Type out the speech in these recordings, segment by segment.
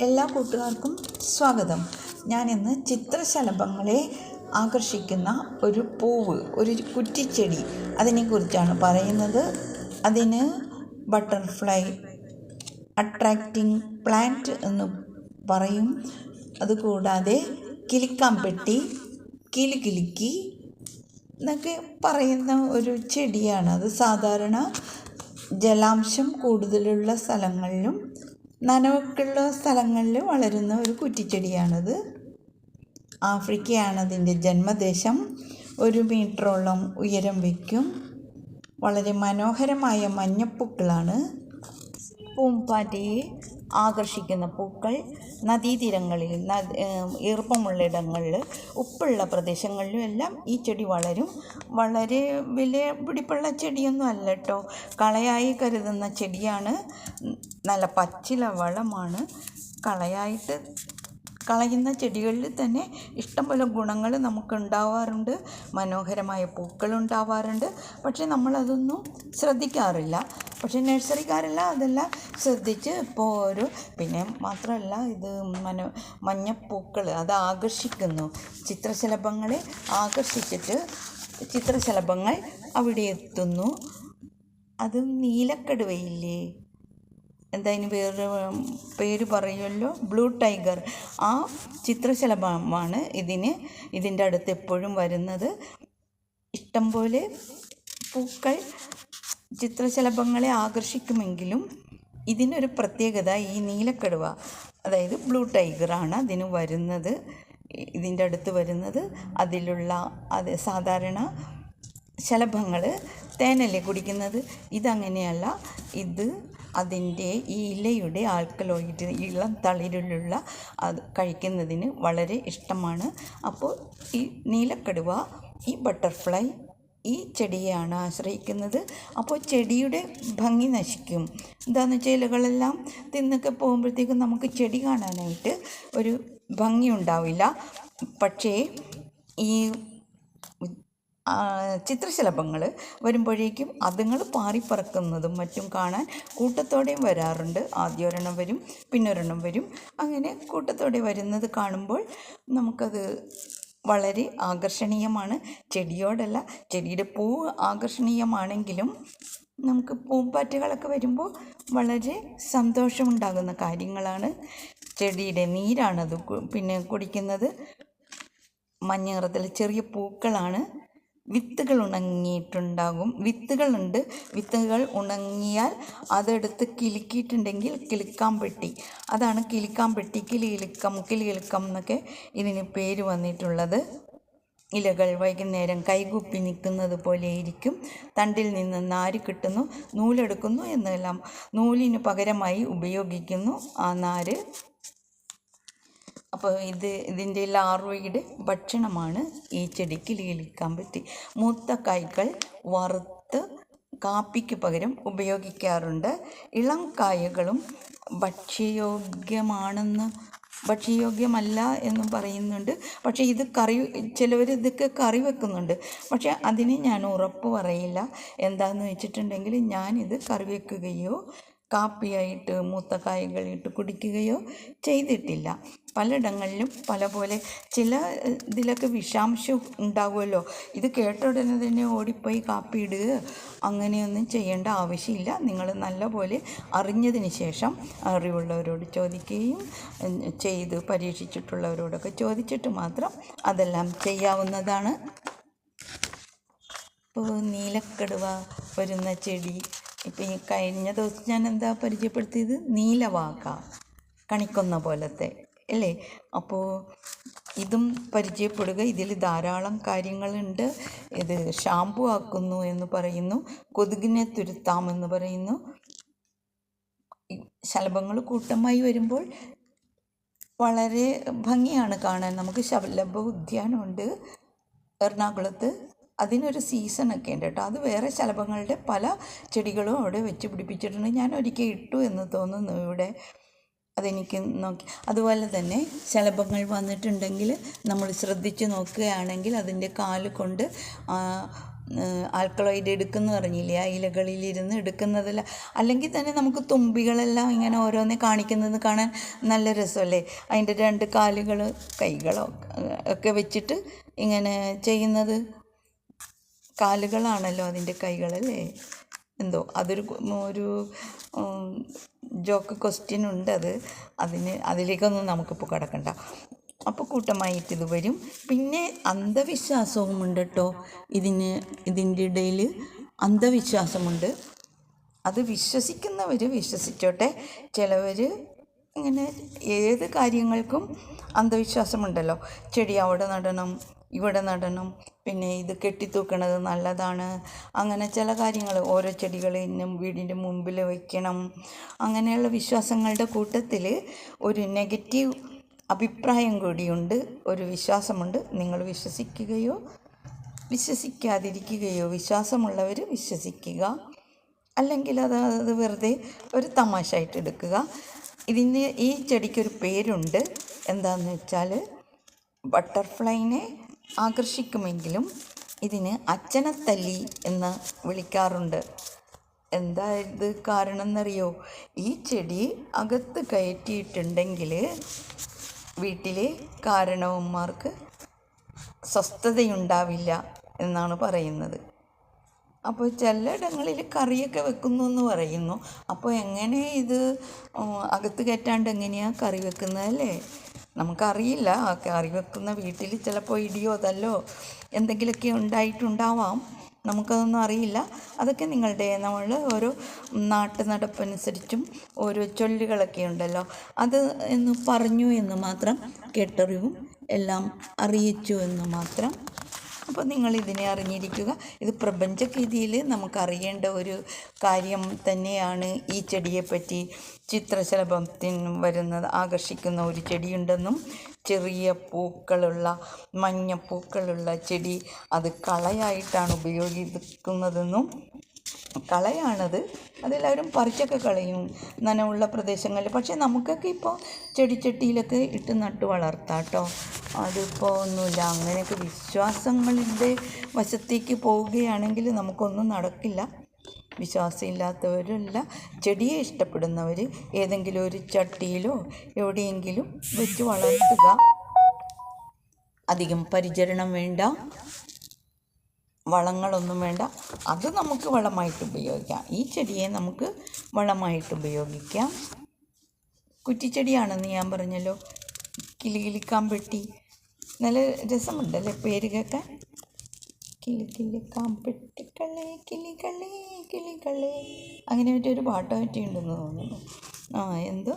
എല്ലാ കൂട്ടുകാർക്കും സ്വാഗതം. ഞാനിന്ന് ചിത്രശലഭങ്ങളെ ആകർഷിക്കുന്ന ഒരു പൂവ് ഒരു കുറ്റിച്ചെടി അതിനെക്കുറിച്ചാണ് പറയുന്നത്. അതിന് ബട്ടർഫ്ലൈ അട്രാക്റ്റിംഗ് പ്ലാന്റ് എന്ന് പറയും. അതുകൂടാതെ കിലുക്കാംപെട്ടി കിലുകിലുക്കി എന്നൊക്കെ പറയുന്ന ഒരു ചെടിയാണ്. അത് സാധാരണ ജലാംശം കൂടുതലുള്ള സ്ഥലങ്ങളിലും നനവൊക്കെയുള്ള സ്ഥലങ്ങളിൽ വളരുന്ന ഒരു കുറ്റിച്ചെടിയാണത്. ആഫ്രിക്കയാണ് അതിന്റെ ജന്മദേശം. ഒരു മീറ്ററോളം ഉയരം വയ്ക്കും. വളരെ മനോഹരമായ മഞ്ഞപ്പൂക്കളാണ്. പൂമ്പാറ്റയെ ആകർഷിക്കുന്ന പൂക്കൾ നദീതീരങ്ങളിൽ നദ ഈർപ്പമുള്ള ഇടങ്ങളിൽ ഉപ്പുള്ള പ്രദേശങ്ങളിലും എല്ലാം ഈ ചെടി വളരും. വളരെ വില പിടിപ്പുള്ള ചെടിയൊന്നും അല്ല കേട്ടോ കളയായി കരുതുന്ന ചെടിയാണ്. നല്ല പച്ചില വളമാണ്. കളയായിട്ട് കളയുന്ന ചെടികളിൽ തന്നെ ഇഷ്ടംപോലെ ഗുണങ്ങൾ നമുക്ക് ഉണ്ടാവാറുണ്ട് മനോഹരമായ പൂക്കൾ ഉണ്ടാവാറുണ്ട്. പക്ഷേ നമ്മളതൊന്നും ശ്രദ്ധിക്കാറില്ല. പക്ഷേ നഴ്സറിക്കാരെല്ലാം അതെല്ലാം ശ്രദ്ധിച്ച് ഇപ്പോൾ ഒരു പിന്നെ മാത്രമല്ല ഇത് മന മഞ്ഞപ്പൂക്കൾ അത് ആകർഷിക്കുന്നു. ചിത്രശലഭങ്ങളെ ആകർഷിച്ചിട്ട് ചിത്രശലഭങ്ങൾ അവിടെ എത്തുന്നു. അത് നീലക്കടുവയില്ലേ? എന്താ അതിന് വേറൊരു പേര് പറയുമല്ലോ? Blue tiger. ആ ചിത്രശലഭമാണ് ഇതിന് ഇതിന്റെ അടുത്ത് എപ്പോഴും വരുന്നത്. ഇഷ്ടംപോലെ പൂക്കൾ ചിത്രശലഭങ്ങളെ ആകർഷിക്കുമെങ്കിലും ഇതിനൊരു പ്രത്യേകത ഈ നീലക്കടുവ അതായത് ബ്ലൂ ടൈഗറാണ് അതിന് വരുന്നത്. ഇതിന്റെ അടുത്ത് വരുന്നത് അതിലുള്ള അത് സാധാരണ ശലഭങ്ങൾ തേനല്ലേ കുടിക്കുന്നത്. ഇതങ്ങനെയല്ല. ഇത് അതിന്റെ ഈ ഇലയുടെ ആൽക്കലോയിഡ് ഇളം തളിരിലുള്ള അത് കഴിക്കുന്നതിന് വളരെ ഇഷ്ടമാണ്. അപ്പോൾ ഈ നീലക്കടുവ ഈ ബട്ടർഫ്ലൈ ഈ ചെടിയെയാണ് ആശ്രയിക്കുന്നത്. അപ്പോൾ ചെടിയുടെ ഭംഗി നശിക്കും. എന്താണെന്ന് വെച്ചാൽ ഇലകളെല്ലാം തിന്നൊക്കെ പോകുമ്പോഴത്തേക്കും നമുക്ക് ചെടി കാണാനായിട്ട് ഒരു ഭംഗി ഉണ്ടാവില്ല. പക്ഷേ ഈ ചിത്രശലഭങ്ങൾ വരുമ്പോഴേക്കും അതുങ്ങൾ പാറിപ്പറക്കുന്നതും മറ്റും കാണാൻ കൂട്ടത്തോടെയും വരാറുണ്ട്. ആദ്യം ഒരെണ്ണം വരും പിന്നൊരെണ്ണം വരും. അങ്ങനെ കൂട്ടത്തോടെ വരുന്നത് കാണുമ്പോൾ നമുക്കത് വളരെ ആകർഷണീയമാണ്. ചെടിയോടല്ല ചെടിയുടെ പൂവ് ആകർഷണീയമാണെങ്കിലും നമുക്ക് പൂമ്പാറ്റകളൊക്കെ വരുമ്പോൾ വളരെ സന്തോഷമുണ്ടാകുന്ന കാര്യങ്ങളാണ്. ചെടിയുടെ നീരാണത് പിന്നെ കുടിക്കുന്നത്. മഞ്ഞ നിറത്തിലെ ചെറിയ പൂക്കളാണ്. വിത്തുകൾ ഉണങ്ങിയിട്ടുണ്ടാകും. വിത്തുകളുണ്ട്. വിത്തുകൾ ഉണങ്ങിയാൽ അതെടുത്ത് കിലുക്കിയിട്ടുണ്ടെങ്കിൽ കിളിക്കാൻ പെട്ടി. അതാണ് കിളിക്കാൻ പെട്ടി കിളികിലുക്കം കിളികിലുക്കം എന്നൊക്കെ ഇതിന് പേര് വന്നിട്ടുള്ളത്. ഇലകൾ വൈകുന്നേരം കൈകുപ്പി നിൽക്കുന്നത് പോലെ ഇരിക്കും. തണ്ടിൽ നിന്ന് നാര് കിട്ടുന്നു നൂലെടുക്കുന്നു എന്നെല്ലാം. നൂലിന് പകരമായി ഉപയോഗിക്കുന്നു ആ നാര്. അപ്പോൾ ഇത് ഇതിന്റെ ലാർവയുടെ ഭക്ഷണമാണ് ഈ ചെടിക്ക് ലീലിക്കാൻ പറ്റി. മൂത്ത കായ്കൾ വറുത്ത് കാപ്പിക്ക് പകരം ഉപയോഗിക്കാറുണ്ട്. ഇളം കായകളും ഭക്ഷ്യയോഗ്യമാണെന്ന് ഭക്ഷ്യയോഗ്യമല്ല എന്ന് പറയുന്നുണ്ട്. പക്ഷേ ഇത് കറി ചിലവർ ഇതൊക്കെ കറി വെക്കുന്നുണ്ട്. പക്ഷേ അതിന് ഞാൻ ഉറപ്പ് പറയില്ല. എന്താണെന്ന് വെച്ചിട്ടുണ്ടെങ്കിൽ ഞാനിത് കറി വെക്കുകയോ കാപ്പിയായിട്ട് മൂത്ത കായകളിട്ട് കുടിക്കുകയോ ചെയ്തിട്ടില്ല. പലയിടങ്ങളിലും പല പോലെ ചില ഇതിലൊക്കെ വിഷാംശം ഉണ്ടാകുമല്ലോ ഇത് കേട്ട ഉടനെ തന്നെ ഓടിപ്പോയി കാപ്പി ഇടുക. അങ്ങനെയൊന്നും ചെയ്യേണ്ട ആവശ്യമില്ല. നിങ്ങൾ നല്ലപോലെ അറിഞ്ഞതിന് ശേഷം അറിവുള്ളവരോട് ചോദിക്കുകയും ചെയ്ത് പരീക്ഷിച്ചിട്ടുള്ളവരോടൊക്കെ ചോദിച്ചിട്ട് മാത്രം അതെല്ലാം ചെയ്യാവുന്നതാണ്. ഇപ്പോൾ നീലക്കടുവ വരുന്ന ചെടി ഇപ്പം ഈ കഴിഞ്ഞ ദിവസം ഞാൻ എന്താ പരിചയപ്പെടുത്തിയത്? നീലവാക കണിക്കൊന്ന പോലത്തെ അല്ലേ? അപ്പോൾ ഇതും പരിചയപ്പെടുക. ഇതിൽ ധാരാളം കാര്യങ്ങളുണ്ട്. ഇത് ഷാമ്പു ആക്കുന്നു എന്ന് പറയുന്നു. കൊതുകിനെ തുരുത്താമെന്ന് പറയുന്നു. ശലഭങ്ങൾ കൂട്ടമായി വരുമ്പോൾ വളരെ ഭംഗിയാണ് കാണാൻ. നമുക്ക് ശലഭ ഉദ്യാനമുണ്ട്. എറണാകുളത്ത് അതിനൊരു സീസണൊക്കെ ഉണ്ട് കേട്ടോ. അത് വേറെ ശലഭങ്ങളുടെ പല ചെടികളും അവിടെ വെച്ച് പിടിപ്പിച്ചിട്ടുണ്ട്. ഞാൻ ഒരിക്കൽ ഇട്ടു എന്ന് തോന്നുന്നു ഇവിടെ. അതെനിക്ക് നോക്കി. അതുപോലെ തന്നെ ശലഭങ്ങൾ വന്നിട്ടുണ്ടെങ്കിൽ നമ്മൾ ശ്രദ്ധിച്ച് നോക്കുകയാണെങ്കിൽ അതിന്റെ കാൽ കൊണ്ട് ആൽക്കളോയിഡ് എടുക്കുന്നു പറഞ്ഞില്ലേ? ആ ഇലകളിലിരുന്ന് എടുക്കുന്നതല്ല അല്ലെങ്കിൽ തന്നെ നമുക്ക് തുമ്പികളെല്ലാം ഇങ്ങനെ ഓരോന്ന് കാണിക്കുന്നത് കാണാൻ നല്ല രസമല്ലേ? അതിന്റെ രണ്ട് കാലുകൾ കൈകളോ ഒക്കെ വെച്ചിട്ട് ഇങ്ങനെ ചെയ്യുന്നത്. കാലുകളാണല്ലോ അതിന്റെ കൈകളല്ലേ? എന്തോ അതൊരു ഒരു ജോക്ക് ക്വസ്റ്റ്യൻ ഉണ്ട് അത്. അതിന് അതിലേക്കൊന്നും നമുക്കിപ്പോൾ കിടക്കണ്ട. അപ്പോൾ കൂട്ടമായിട്ട് ഇത് വരും. പിന്നെ അന്ധവിശ്വാസവും ഉണ്ട് കേട്ടോ ഇതിന് ഇതിന്റെ ഇടയിൽ അന്ധവിശ്വാസമുണ്ട്. അത് വിശ്വസിക്കുന്നവർ വിശ്വസിച്ചോട്ടെ. ചിലവർ ഇങ്ങനെ ഏത് കാര്യങ്ങൾക്കും അന്ധവിശ്വാസമുണ്ടല്ലോ. ചെടി അവിടെ നടണം ഇവിടെ നടണം പിന്നെ ഇത് കെട്ടിത്തൂക്കണത് നല്ലതാണ്. അങ്ങനെ ചില കാര്യങ്ങൾ ഓരോ ചെടികൾ ഇന്നും വീടിന്റെ മുമ്പിൽ വയ്ക്കണം അങ്ങനെയുള്ള വിശ്വാസങ്ങളുടെ കൂട്ടത്തിൽ ഒരു നെഗറ്റീവ് അഭിപ്രായം കൂടിയുണ്ട് ഒരു വിശ്വാസമുണ്ട്. നിങ്ങൾ വിശ്വസിക്കുകയോ വിശ്വസിക്കാതിരിക്കുകയോ വിശ്വാസമുള്ളവർ വിശ്വസിക്കുക. അല്ലെങ്കിൽ അത് അത് വെറുതെ ഒരു തമാശയായിട്ട് എടുക്കുക. ഇതിന് ഈ ചെടിക്കൊരു പേരുണ്ട്. എന്താണെന്ന് വെച്ചാൽ ബട്ടർഫ്ലൈനെ ആകർഷിക്കുമെങ്കിലും ഇതിന് അച്ചനത്തല്ലി എന്ന് വിളിക്കാറുണ്ട്. എന്താ ഇത് കാരണം എന്നറിയോ ഈ ചെടി അകത്ത് കയറ്റിയിട്ടുണ്ടെങ്കിൽ വീട്ടിലെ കാരണവന്മാർക്ക് സ്വസ്ഥതയുണ്ടാവില്ല എന്നാണ് പറയുന്നത്. അപ്പോൾ ചിലയിടങ്ങളിൽ കറിയൊക്കെ വെക്കുന്നു എന്ന് പറയുന്നു. അപ്പോൾ എങ്ങനെ ഇത് അകത്ത് കയറ്റാണ്ട് എങ്ങനെയാണ് കറി വെക്കുന്നതല്ലേ നമുക്കറിയില്ല. കറി വെക്കുന്ന വീട്ടിൽ ചിലപ്പോൾ ഇടിയോ തല്ലോ എന്തെങ്കിലുമൊക്കെ ഉണ്ടായിട്ടുണ്ടാവാം. നമുക്കതൊന്നും അറിയില്ല. അതൊക്കെ നിങ്ങളുടെ നമ്മൾ ഓരോ നാട്ടു നടപ്പനുസരിച്ചും ഓരോ ചൊല്ലുകളൊക്കെ ഉണ്ടല്ലോ. അത് എന്ന് പറഞ്ഞു എന്ന് മാത്രം കേട്ടറിവും എല്ലാം അറിയിച്ചു എന്ന് മാത്രം അപ്പോൾ നിങ്ങൾ ഇതിനെ അറിഞ്ഞിരിക്കുക. ഇത് പ്രപഞ്ചരീതിയിൽ നമുക്കറിയേണ്ട ഒരു കാര്യം തന്നെയാണ് ഈ ചെടിയെപ്പറ്റി ചിത്രശലഭത്തിന് വരുന്നത്. ആകർഷിക്കുന്ന ഒരു ചെടിയുണ്ടെന്നും ചെറിയ പൂക്കളുള്ള മഞ്ഞപ്പൂക്കളുള്ള ചെടി അത് കളയായിട്ടാണ് ഉപയോഗിക്കുന്നതെന്നും കളയാണത്. അതെല്ലാവരും പറിച്ചൊക്കെ കളയും. നനവുള്ള പ്രദേശങ്ങളിൽ. പക്ഷേ നമുക്കൊക്കെ ഇപ്പോൾ ചെടിച്ചട്ടിയിലൊക്കെ ഇട്ട് നട്ട് വളർത്താം കേട്ടോ അതിപ്പോൾ ഒന്നുമില്ല. അങ്ങനെയൊക്കെ വിശ്വാസങ്ങളുടെ വശത്തേക്ക് പോവുകയാണെങ്കിൽ നമുക്കൊന്നും നടക്കില്ല. വിശ്വാസമില്ലാത്തവരല്ല. ചെടിയെ ഇഷ്ടപ്പെടുന്നവർ ഏതെങ്കിലും ഒരു ചട്ടിയിലോ എവിടെയെങ്കിലും വെച്ച് വളർത്തുക. അധികം പരിചരണം വേണ്ട. വളങ്ങളൊന്നും വേണ്ട. അത് നമുക്ക് വളമായിട്ട് ഉപയോഗിക്കാം. ഈ ചെടിയെ നമുക്ക് വളമായിട്ട് ഉപയോഗിക്കാം. കുറ്റിച്ചെടിയാണെന്ന് ഞാൻ പറഞ്ഞല്ലോ. കിളി കിളിക്കാമ്പെട്ടി നല്ല രസമുണ്ടല്ലേ പേര് കേൾക്കാൻ കിളി കിളികളെ കിളികളെ അങ്ങനെ ഒരു പാട്ടോ പറ്റിയുണ്ടെന്ന് തോന്നുന്നു. ആ എന്തോ?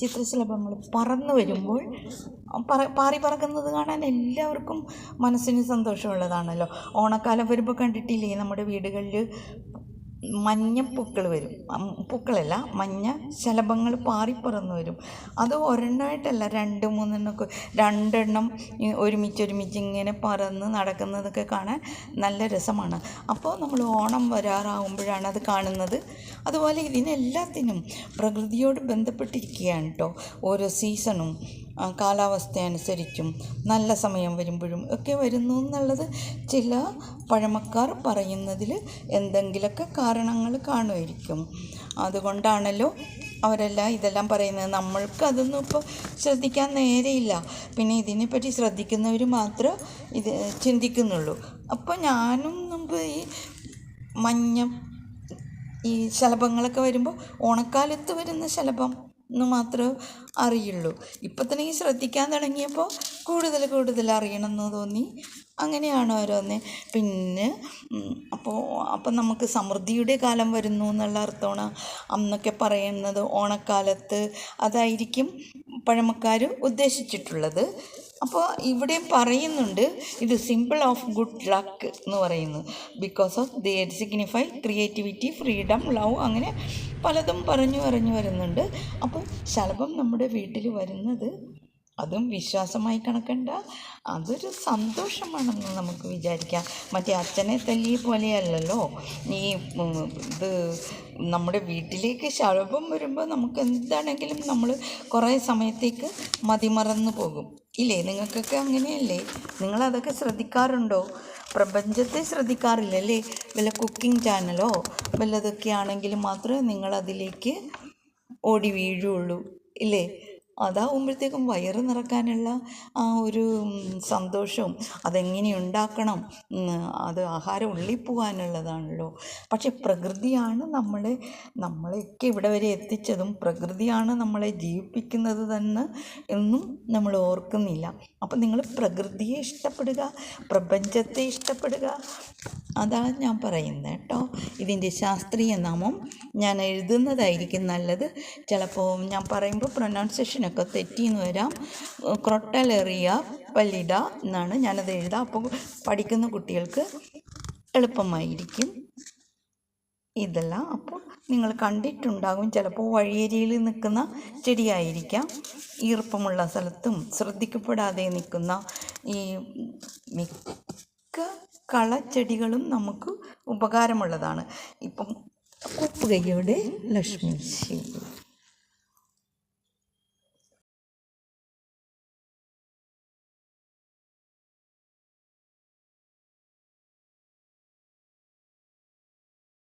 ചിത്രശലഭങ്ങൾ പറന്നു വരുമ്പോൾ പറ പാറി പറക്കുന്നത് കാണാൻ എല്ലാവർക്കും മനസ്സിന് സന്തോഷമുള്ളതാണല്ലോ. ഓണക്കാലം വരുമ്പോൾ കണ്ടിട്ടില്ലേ? നമ്മുടെ വീടുകളിൽ മഞ്ഞ പൂക്കൾ വരും. പൂക്കളല്ല മഞ്ഞ ശലഭങ്ങൾ പാറിപ്പറന്ന് വരും. അത് ഒരെണ്ണമായിട്ടല്ല രണ്ട് മൂന്നെണ്ണമൊക്കെ രണ്ടെണ്ണം ഒരുമിച്ച് ഒരുമിച്ച് ഇങ്ങനെ പറന്ന് നടക്കുന്നതൊക്കെ കാണാൻ നല്ല രസമാണ്. അപ്പോൾ നമ്മൾ ഓണം വരാറാവുമ്പോഴാണ് അത് കാണുന്നത്. അതുപോലെ ഇതിനെല്ലാത്തിനും പ്രകൃതിയോട് ബന്ധപ്പെട്ടിരിക്കുകയാണ് കേട്ടോ. ഓരോ സീസണും. ആ, കാലാവസ്ഥ അനുസരിച്ചും നല്ല സമയം വരുമ്പോഴും ഒക്കെ വരുന്നു എന്നുള്ളത് ചില പഴമക്കാർ പറയുന്നതിൽ എന്തെങ്കിലുമൊക്കെ കാരണങ്ങൾ കാണുമായിരിക്കും. അതുകൊണ്ടാണല്ലോ അവരെല്ലാം ഇതെല്ലാം പറയുന്നത്. നമ്മൾക്ക് അതൊന്നും ഇപ്പോൾ ശ്രദ്ധിക്കാൻ നേരെയില്ല. പിന്നെ ഇതിനെപ്പറ്റി ശ്രദ്ധിക്കുന്നവർ മാത്രം ഇത് ചിന്തിക്കുന്നുള്ളൂ. അപ്പോൾ ഞാനും മുമ്പ് ഈ മഞ്ഞ ഈ ശലഭങ്ങളൊക്കെ വരുമ്പോൾ ഓണക്കാലത്ത് വരുന്ന ശലഭം എന്ന് മാത്രമേ അറിയുള്ളൂ. ഇപ്പം തന്നെ ശ്രദ്ധിക്കാൻ തുടങ്ങിയപ്പോൾ കൂടുതൽ കൂടുതൽ അറിയണം എന്ന് തോന്നി. അങ്ങനെയാണ് ഓരോന്ന്. പിന്നെ അപ്പോൾ അപ്പം നമുക്ക് സമൃദ്ധിയുടെ കാലം വരുന്നു എന്നുള്ള അർത്ഥമാണ് അന്നൊക്കെ പറയുന്നത് ഓണക്കാലത്ത് അതായിരിക്കും പഴമക്കാർ ഉദ്ദേശിച്ചിട്ടുള്ളത്. അപ്പോൾ ഇവിടെ പറയുന്നുണ്ട് ഇത് സിമ്പിൾ ഓഫ് ഗുഡ് ലക്ക് എന്ന് പറയുന്നു. Because of they signify creativity freedom love അങ്ങനെ പലതും പറഞ്ഞു പറഞ്ഞു വരുന്നുണ്ട്. അപ്പോൾ ശലഭം നമ്മുടെ വീട്ടിൽ വരുന്നത് അതും വിശ്വാസമായി കണക്കണ്ട അതൊരു സന്തോഷമാണെന്ന് നമുക്ക് വിചാരിക്കാം. മറ്റേ അച്ഛനെ തല്ലിയ പോലെയല്ലല്ലോ. ഈ ഇത് നമ്മുടെ വീട്ടിലേക്ക് ശലഭം വരുമ്പോൾ നമുക്ക് എന്താണെങ്കിലും നമ്മൾ കുറേ സമയത്തേക്ക് മതിമറന്ന് പോകും ഇല്ലേ? നിങ്ങൾക്കൊക്കെ അങ്ങനെയല്ലേ? നിങ്ങളതൊക്കെ ശ്രദ്ധിക്കാറുണ്ടോ? പ്രപഞ്ചത്തെ ശ്രദ്ധിക്കാറില്ലല്ലേ? വല്ല കുക്കിംഗ് ചാനലോ വല്ലതൊക്കെ ആണെങ്കിൽ മാത്രമേ നിങ്ങളതിലേക്ക് ഓടി വീഴുള്ളൂ. ഇല്ലേ? അതാവുമ്പോഴത്തേക്കും വയറ് നിറക്കാനുള്ള ആ ഒരു സന്തോഷവും അതെങ്ങനെ ഉണ്ടാക്കണം അത് ആഹാരം ഉള്ളിപ്പോകാനുള്ളതാണല്ലോ പക്ഷെ പ്രകൃതിയാണ് നമ്മളെ നമ്മളെയൊക്കെ ഇവിടെ വരെ എത്തിച്ചതും പ്രകൃതിയാണ് നമ്മളെ ജീവിപ്പിക്കുന്നത് തന്നെ എന്നും നമ്മൾ ഓർക്കുന്നില്ല. അപ്പം നിങ്ങൾ പ്രകൃതിയെ ഇഷ്ടപ്പെടുക പ്രപഞ്ചത്തെ ഇഷ്ടപ്പെടുക. അതാണ് ഞാൻ പറയുന്നത് കേട്ടോ. ഇതിന്റെ ശാസ്ത്രീയ നാമം ഞാൻ എഴുതുന്നതായിരിക്കും നല്ലത്. ചിലപ്പോൾ ഞാൻ പറയുമ്പോൾ പ്രൊനൗൺസിയേഷനൊക്കെ തെറ്റിയെന്ന് വരാം. ക്രൊട്ടലെറിയ പല്ലിഡ എന്നാണ് ഞാനത് എഴുതാം. അപ്പോൾ പഠിക്കുന്ന കുട്ടികൾക്ക് എളുപ്പമായിരിക്കും ഇതെല്ലാം. അപ്പോൾ നിങ്ങൾ കണ്ടിട്ടുണ്ടാകും. ചിലപ്പോൾ വഴിയരിയിൽ നിൽക്കുന്ന ചെടിയായിരിക്കാം. ഈർപ്പമുള്ള സ്ഥലത്തും ശ്രദ്ധിക്കപ്പെടാതെ നിൽക്കുന്ന ഈ മിക്ക കളച്ചെടികളും നമുക്ക് ഉപകാരമുള്ളതാണ്. ഇപ്പം കുപ്പുകയുടെ ലക്ഷ്മി ശരി